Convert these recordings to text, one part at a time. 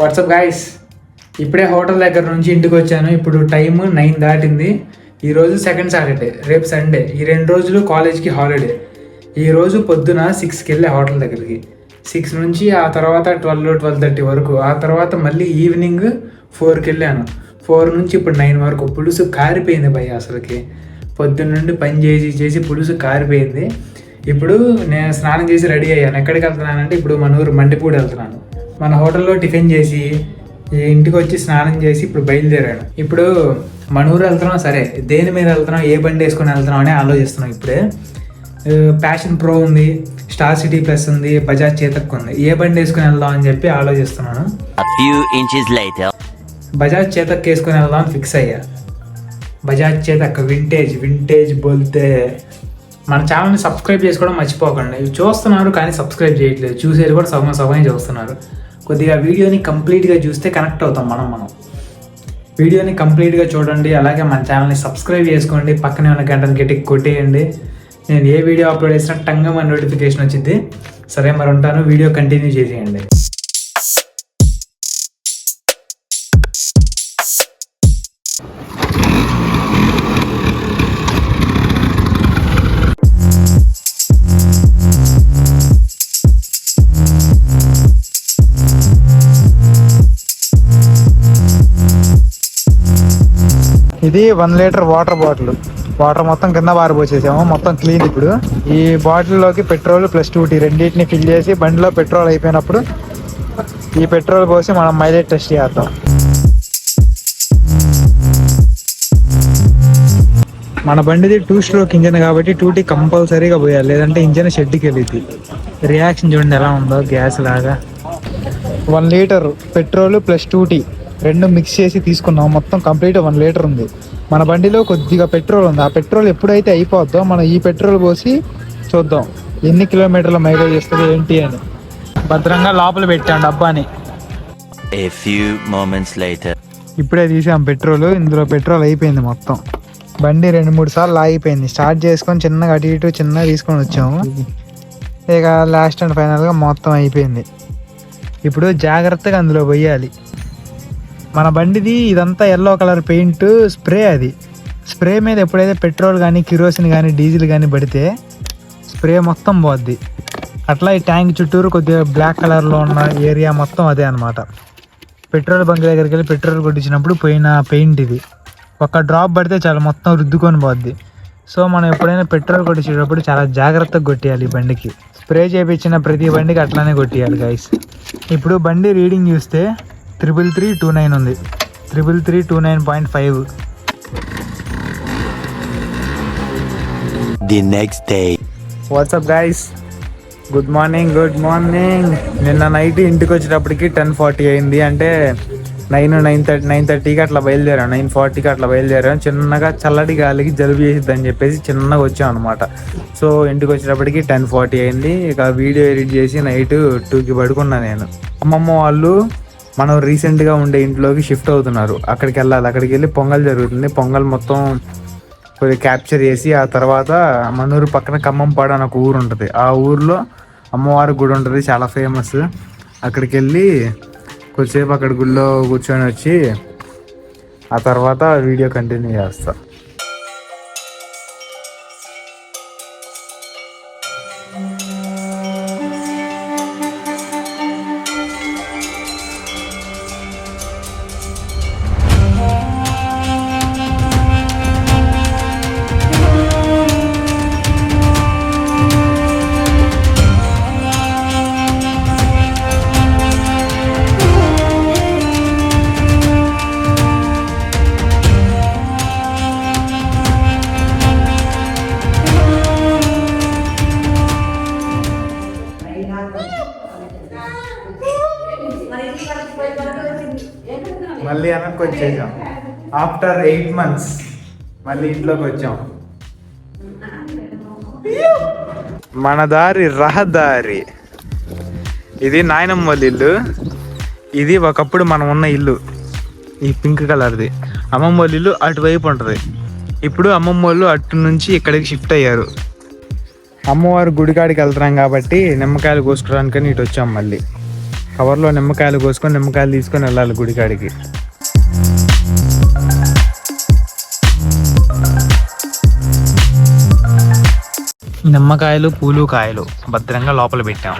WhatsApp guys ఇప్పుడే hotel దగ్గర నుంచి ఇంటికి వచ్చాను. ఇప్పుడు టైం నైన్ దాటింది. ఈరోజు సెకండ్ సాటర్డే రేపు సండే ఈ రెండు రోజులు కాలేజ్కి హాలిడే ఈరోజు పొద్దున సిక్స్కి వెళ్ళే హోటల్ దగ్గరికి. సిక్స్ నుంచి ఆ తర్వాత ట్వెల్వ్ ట్వెల్వ్ థర్టీ వరకు. ఆ తర్వాత మళ్ళీ ఈవినింగ్ ఫోర్కి వెళ్ళాను. ఫోర్ నుంచి ఇప్పుడు నైన్ వరకు పులుసు కారిపోయింది భయ్య అసలుకి. పొద్దున్న నుండి పని చేసి చేసి పులుసు కారిపోయింది. ఇప్పుడు నేను స్నానం చేసి రెడీ అయ్యాను. ఎక్కడికి వెళ్తున్నానంటే ఇప్పుడు మన ఊరు మండిపూడి వెళ్తున్నాను. మన హోటల్లో టిఫిన్ చేసి ఇంటికి వచ్చి స్నానం చేసి ఇప్పుడు బయలుదేరాను ఇప్పుడు మన ఊరు వెళ్తున్నాం సరే. దేని మీద వెళ్తున్నాం ఏ బండి వేసుకొని వెళ్తున్నాం అని ఆలోచిస్తున్నాం ఇప్పుడే. ప్యాషన్ ప్రో ఉంది స్టార్ సిటీ ప్లస్ ఉంది బజాజ్ చేతక్ ఉంది. ఏ బండి వేసుకొని వెళ్దాం అని చెప్పి ఆలోచిస్తున్నాను. A few inches later. Bajaj Chetak వేసుకొని వెళ్దాం ఫిక్స్ అయ్యా. బజాజ్ చేతక్ వింటేజ్ వింటేజ్ బోల్తే. మన ఛానల్ని సబ్స్క్రైబ్ చేసుకోవడం మర్చిపోకండి. చూస్తున్నారు కానీ సబ్స్క్రైబ్ చేయట్లేదు. చూసేది కూడా సగం సగమే చూస్తున్నారు. కొద్దిగా వీడియోని కంప్లీట్గా చూస్తే కనెక్ట్ అవుతాం మనం మనం. వీడియోని కంప్లీట్గా చూడండి అలాగే మన ఛానల్ని సబ్స్క్రైబ్ చేసుకోండి పక్కనే ఉన్న గంటను గట్టి కొట్టేయండి. నేను ఏ వీడియో అప్లోడ్ చేసినా టంగం మన నోటిఫికేషన్ వచ్చింది సరే మరి ఉంటాను వీడియో కంటిన్యూ చేసేయండి. ఇది one litre water bottle. Water మొత్తం కింద పారిపోసేసాము. మొత్తం క్లీన్ ఇప్పుడు. ఈ బాటిల్లోకి పెట్రోల్ ప్లస్ టూటీ రెండింటిని ఫిల్ చేసి బండిలో పెట్రోల్ అయిపోయినప్పుడు ఈ పెట్రోల్ పోసి మనం మైలేజ్ టెస్ట్ చేద్దాం. మన బండిది టూ స్ట్రోక్ ఇంజన్ కాబట్టి టూటీ కంపల్సరీగా పోయాలి. లేదంటే ఇంజన్ షెడ్కి వెళ్ళింది రియాక్షన్ చూడండి ఎలా ఉందో గ్యాస్ లాగా. One litre petrol plus two T రెండు మిక్స్ చేసి తీసుకున్నాం. మొత్తం కంప్లీట్ వన్ లీటర్ ఉంది. మన బండిలో కొద్దిగా పెట్రోల్ ఉంది. ఆ పెట్రోల్ ఎప్పుడైతే అయిపోద్దో మనం ఈ పెట్రోల్ పోసి చూద్దాం. ఎన్ని కిలోమీటర్ల మైలేజ్ ఇస్తుంది ఏంటి అని. భద్రంగా లోపల పెట్టాం డబ్బాని A few moments later. ఇప్పుడే తీసాం పెట్రోల్. ఇందులో పెట్రోల్ అయిపోయింది మొత్తం. బండి రెండు మూడు సార్లు ఆగిపోయింది స్టార్ట్ చేసుకొని చిన్నగా అటు ఇటు చిన్నగా తీసుకొని వచ్చాము. ఇక లాస్ట్ అండ్ ఫైనల్గా మొత్తం అయిపోయింది. ఇప్పుడు జాగ్రత్తగా అందులో పోయాలి. మన బండిది ఇదంతా ఎల్లో కలర్ పెయింట్ స్ప్రే అది. స్ప్రే మీద ఎప్పుడైతే పెట్రోల్ కానీ కిరోసిన్ కానీ డీజిల్ కానీ పడితే స్ప్రే మొత్తం పోద్ది. అట్లా ఈ ట్యాంక్ చుట్టూరు కొద్దిగా బ్లాక్ కలర్లో ఉన్న ఏరియా మొత్తం అదే అనమాట పెట్రోల్ బంక్ దగ్గరికి వెళ్ళి పెట్రోల్ కొట్టించినప్పుడు పోయిన పెయింట్ ఇది. ఒక డ్రాప్ పడితే చాలా మొత్తం రుద్దుకొని పోద్ది. సో మనం ఎప్పుడైనా పెట్రోల్ కొట్టించేటప్పుడు చాలా జాగ్రత్తగా కొట్టేయాలి ఈ బండికి. స్ప్రే చేయించిన ప్రతి బండికి అట్లానే కొట్టేయాలి గైస్ ఇప్పుడు బండి రీడింగ్ చూస్తే త్రిబుల్ త్రీ టూ నైన్ ఉంది. Triple three two nine point five. The next day. WhatsApp guys good morning good morning నిన్న నైట్ ఇంటికి వచ్చేటప్పటికి టెన్ ఫార్టీ అయింది. అంటే నైన్ నైన్ థర్టీ నైన్ థర్టీకి అట్లా బయలుదేరాం నైన్ ఫార్టీకి అట్లా బయలుదేరాం చిన్నగా చల్లటి గాలికి జలుబు చేసిద్దని చెప్పేసి చిన్నగా వచ్చాం అనమాట సో ఇంటికి వచ్చేటప్పటికి టెన్ ఫార్టీ అయింది. ఇక వీడియో ఎడిట్ చేసి నైట్ టూకి పడుకున్నా నేను. అమ్మమ్మ వాళ్ళు మనం రీసెంట్గా ఉండే ఇంట్లోకి షిఫ్ట్ అవుతున్నారు. అక్కడికి వెళ్ళాలి అక్కడికి వెళ్ళి పొంగల్ జరుగుతుంది. పొంగల్ మొత్తం కొద్దిగా క్యాప్చర్ చేసి ఆ తర్వాత మనూరు పక్కన ఖమ్మంపాడు అని ఒక ఊరు ఉంటుంది. ఆ ఊర్లో అమ్మవారి గుడి ఉంటుంది చాలా ఫేమస్ అక్కడికి వెళ్ళి కొద్దిసేపు అక్కడ గుడిలో కూర్చొని వచ్చి ఆ తర్వాత వీడియో కంటిన్యూ చేస్తాను వెనక్కి వచ్చేసాం. ఆఫ్టర్ ఎయిట్ మంత్స్ మళ్ళీ ఇంట్లోకి వచ్చాం. మన దారి రహదారి. ఇది నాయనమ్మ వాళ్ళ ఇల్లు. ఇది ఒకప్పుడు మనం ఉన్న ఇల్లు. ఈ పింక్ కలర్ది. అమ్మమ్మ వాళ్ళ ఇల్లు అటువైపు ఉంటుంది. ఇప్పుడు అమ్మమ్మ వాళ్ళు అటు నుంచి ఇక్కడికి షిఫ్ట్ అయ్యారు. అమ్మవారు గుడికాడికి వెళ్తున్నాం కాబట్టి నిమ్మకాయలు కోసుకోవడానికని ఇటు వచ్చాం మళ్ళీ. కవర్లో నిమ్మకాయలు కోసుకొని నిమ్మకాయలు తీసుకొని వెళ్ళాలి గుడికాడికి నిమ్మకాయలు పూలు కాయలు భద్రంగా లోపల పెట్టాం.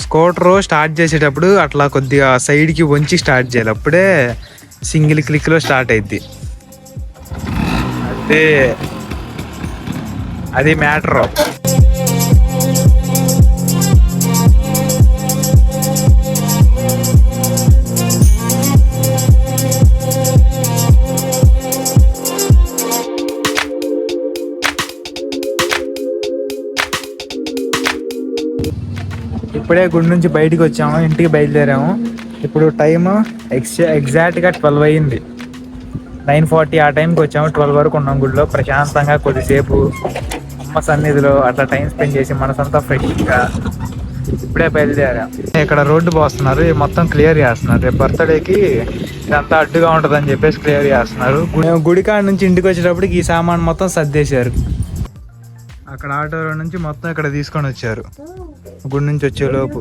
స్కూటరు స్టార్ట్ చేసేటప్పుడు అట్లా కొద్దిగా సైడ్కి వంచి స్టార్ట్ చేయాలి. అప్పుడే సింగిల్ క్లిక్లో స్టార్ట్ అయింది అదే అది మ్యాటర్. ఇప్పుడే గుడి నుంచి బయటికి వచ్చాము ఇంటికి బయలుదేరాము. ఇప్పుడు టైం ఎక్స్ ఎగ్జాక్ట్గా ట్వెల్వ్ అయ్యింది నైన్ ఫార్టీ ఆ టైంకి వచ్చాము ట్వెల్వ్ వరకు ఉన్నాం గుడిలో. ప్రశాంతంగా కొద్దిసేపు అమ్మ సన్నిధిలో అట్లా టైం స్పెండ్ చేసి మనసంతా ఫ్రెష్గా ఇప్పుడే బయలుదేరాం ఇక్కడ రోడ్డు పోస్తున్నారు మొత్తం క్లియర్ చేస్తున్నారు. రేపు బర్త్డేకి ఇదంతా అడ్డుగా ఉంటుందని చెప్పేసి క్లియర్ చేస్తున్నారు. మేము గుడి కాడ నుంచి ఇంటికి వచ్చేటప్పటికి ఈ సామాన్ మొత్తం సర్దేశారు. అక్కడ ఆటోలో నుంచి మొత్తం ఇక్కడ తీసుకొని వచ్చారు. గుడి నుంచి వచ్చేలోపు.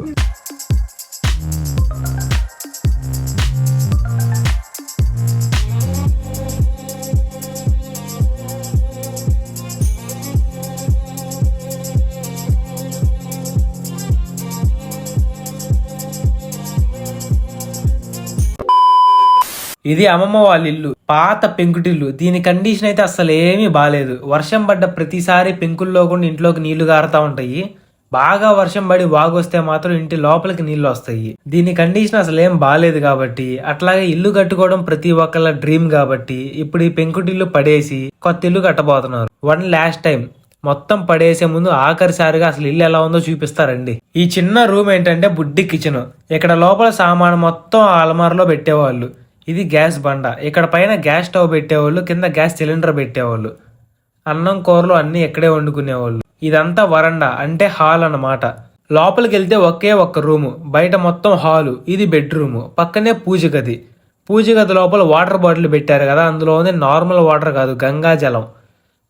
ఇది అమ్మమ్మ వాళ్ళ ఇల్లు. పాత పెంకుటిల్లు. దీని కండిషన్ అయితే అసలు ఏమీ బాగాలేదు వర్షం పడ్డ ప్రతిసారి పెంకుల్లో కూడా ఇంట్లోకి నీళ్ళు గారుతా ఉంటాయి. బాగా వర్షం పడి వాగొస్తే మాత్రం ఇంటి లోపలికి నీళ్ళు వస్తాయి. దీని కండిషన్ అసలు ఏం బాగాలేదు కాబట్టి అట్లాగే ఇల్లు కట్టుకోవడం ప్రతి ఒక్కళ్ళ డ్రీమ్ కాబట్టి ఇప్పుడు ఈ పెంకుటిల్లు పడేసి కొత్త ఇల్లు కట్టబోతున్నారు. వన్ లాస్ట్ టైం మొత్తం పడేసే ముందు ఆఖరిసారిగా అసలు ఇల్లు ఎలా ఉందో చూపిస్తారండి. ఈ చిన్న రూమ్ ఏంటంటే బుడ్డి కిచెన్ ఇక్కడ లోపల సామాను మొత్తం ఆ అలమారలో పెట్టేవాళ్ళు. ఇది గ్యాస్ బండ. ఇక్కడ పైన గ్యాస్ స్టవ్ పెట్టేవాళ్ళు కింద గ్యాస్ సిలిండర్ పెట్టేవాళ్ళు. అన్నం కూరలు అన్నీ ఇక్కడే వండుకునేవాళ్ళు. ఇదంతా వరండా అంటే హాల్ అన్నమాట. లోపలికి వెళ్తే ఒకే ఒక్క రూము బయట మొత్తం హాలు ఇది బెడ్రూము పక్కనే పూజ గది. పూజ గది లోపల వాటర్ బాటిల్ పెట్టారు కదా అందులో ఉంది నార్మల్ వాటర్ కాదు గంగా జలం.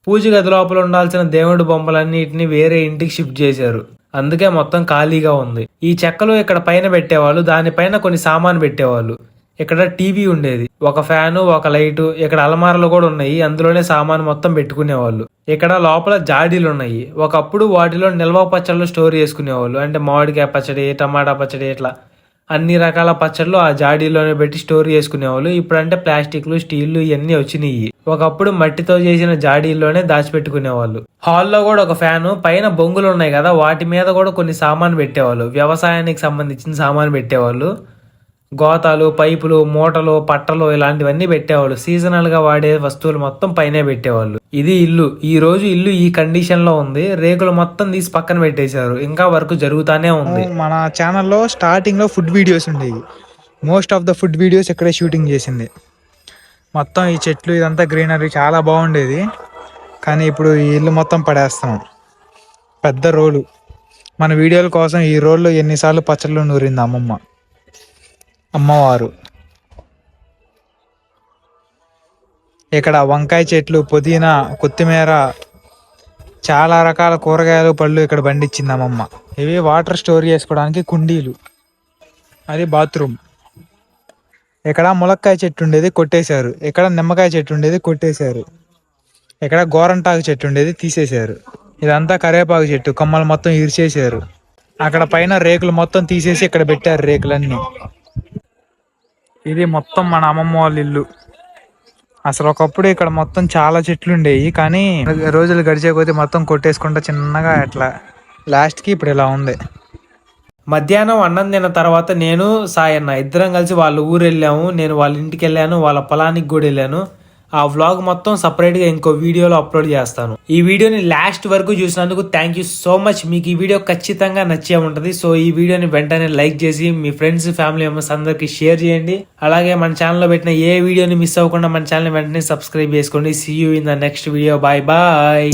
పూజ గది లోపల ఉండాల్సిన దేవుడి బొమ్మలన్నిటిని వేరే ఇంటికి షిఫ్ట్ చేశారు. అందుకే మొత్తం ఖాళీగా ఉంది. ఈ చెక్కలు ఇక్కడ పైన పెట్టేవాళ్ళు దానిపైన కొన్ని సామాను పెట్టేవాళ్ళు. ఇక్కడ టీవీ ఉండేది. ఒక ఫ్యాను ఒక లైటు ఇక్కడ అలమారలు కూడా ఉన్నాయి అందులోనే సామాను మొత్తం పెట్టుకునేవాళ్ళు. ఇక్కడ లోపల జాడీలు ఉన్నాయి ఒకప్పుడు వాటిలో నిల్వ పచ్చళ్ళు స్టోర్ చేసుకునేవాళ్ళు. అంటే మామిడికాయ పచ్చడి టమాటా పచ్చడి ఇట్లా అన్ని రకాల పచ్చళ్ళు ఆ జాడీలోనే పెట్టి స్టోర్ చేసుకునేవాళ్ళు. ఇప్పుడంటే ప్లాస్టిక్లు స్టీళ్ళు ఇవన్నీ వచ్చినాయి ఒకప్పుడు మట్టితో చేసిన జాడీల్లోనే దాచిపెట్టుకునేవాళ్ళు. హాల్లో కూడా ఒక ఫ్యాను పైన బొంగులు ఉన్నాయి కదా వాటి మీద కూడా కొన్ని సామాన్ పెట్టేవాళ్ళు. వ్యవసాయానికి సంబంధించిన సామాను పెట్టేవాళ్ళు. గోతాలు పైపులు మూటలు పట్టలు ఇలాంటివన్నీ పెట్టేవాళ్ళు. సీజనల్గా వాడే వస్తువులు మొత్తం పైనే పెట్టేవాళ్ళు. ఇది ఇల్లు. ఈ రోజు ఇల్లు ఈ కండిషన్లో ఉంది. రేకులు మొత్తం తీసి పక్కన పెట్టేశారు. ఇంకా వర్క్ జరుగుతానే ఉంది. మన ఛానల్లో స్టార్టింగ్లో ఫుడ్ వీడియోస్ ఉండేవి. Most of the food videos ఇక్కడే షూటింగ్ చేసింది. మొత్తం ఈ చెట్లు ఇదంతా గ్రీనరీ చాలా బాగుండేది. కానీ ఇప్పుడు ఈ ఇల్లు మొత్తం పడేస్తాం పెద్ద రోలు. మన వీడియోల కోసం ఈ రోల్లో ఎన్నిసార్లు పచ్చళ్ళు నూరింది అమ్మమ్మ. అమ్మవారు. ఇక్కడ వంకాయ చెట్లు పుదీనా కొత్తిమీర చాలా రకాల కూరగాయలు పళ్ళు ఇక్కడ పండించింది అమ్మమ్మ. ఇవి వాటర్ స్టోర్ చేసుకోవడానికి కుండీలు. అది బాత్రూమ్. ఇక్కడ ములక్కాయ చెట్టు ఉండేది కొట్టేశారు. ఇక్కడ నిమ్మకాయ చెట్టు ఉండేది కొట్టేశారు. ఇక్కడ గోరంటాకు చెట్టు ఉండేది తీసేశారు. ఇదంతా కరివేపాకు చెట్టు కొమ్మలు మొత్తం ఇరిచేశారు. అక్కడ పైన రేకులు మొత్తం తీసేసి ఇక్కడ పెట్టారు రేకులన్నీ. ఇది మొత్తం మన అమ్మమ్మ వాళ్ళ ఇల్లు. అసలు ఒకప్పుడు ఇక్కడ మొత్తం చాలా చెట్లు ఉండేవి కానీ రోజులు గడిచే కొద్దీ మొత్తం కొట్టేసుకుంటా చిన్నగా అట్లా. లాస్ట్కి ఇప్పుడు ఇలా ఉంది. మధ్యాహ్నం అన్నం తిన్న తర్వాత నేను సాయన్న ఇద్దరం కలిసి వాళ్ళ ఊరు వెళ్ళాము. నేను వాళ్ళ ఇంటికి వెళ్ళాను వాళ్ళ పొలానికి కూడా వెళ్ళాను. ఆ వ్లాగ్ మొత్తం సపరేట్గా ఇంకో వీడియోలో అప్లోడ్ చేస్తాను. ఈ వీడియోని లాస్ట్ వరకు చూసినందుకు థ్యాంక్ యూ సో మచ్ మీకు ఈ వీడియో ఖచ్చితంగా నచ్చే ఉంటుంది. సో ఈ వీడియోని వెంటనే లైక్ చేసి మీ ఫ్రెండ్స్ ఫ్యామిలీ మెంబర్స్ అందరికి షేర్ చేయండి. అలాగే మన ఛానల్లో పెట్టిన ఏ వీడియోని మిస్ అవ్వకుండా మన ఛానల్ వెంటనే సబ్స్క్రైబ్ చేసుకోండి. See you in the next video bye bye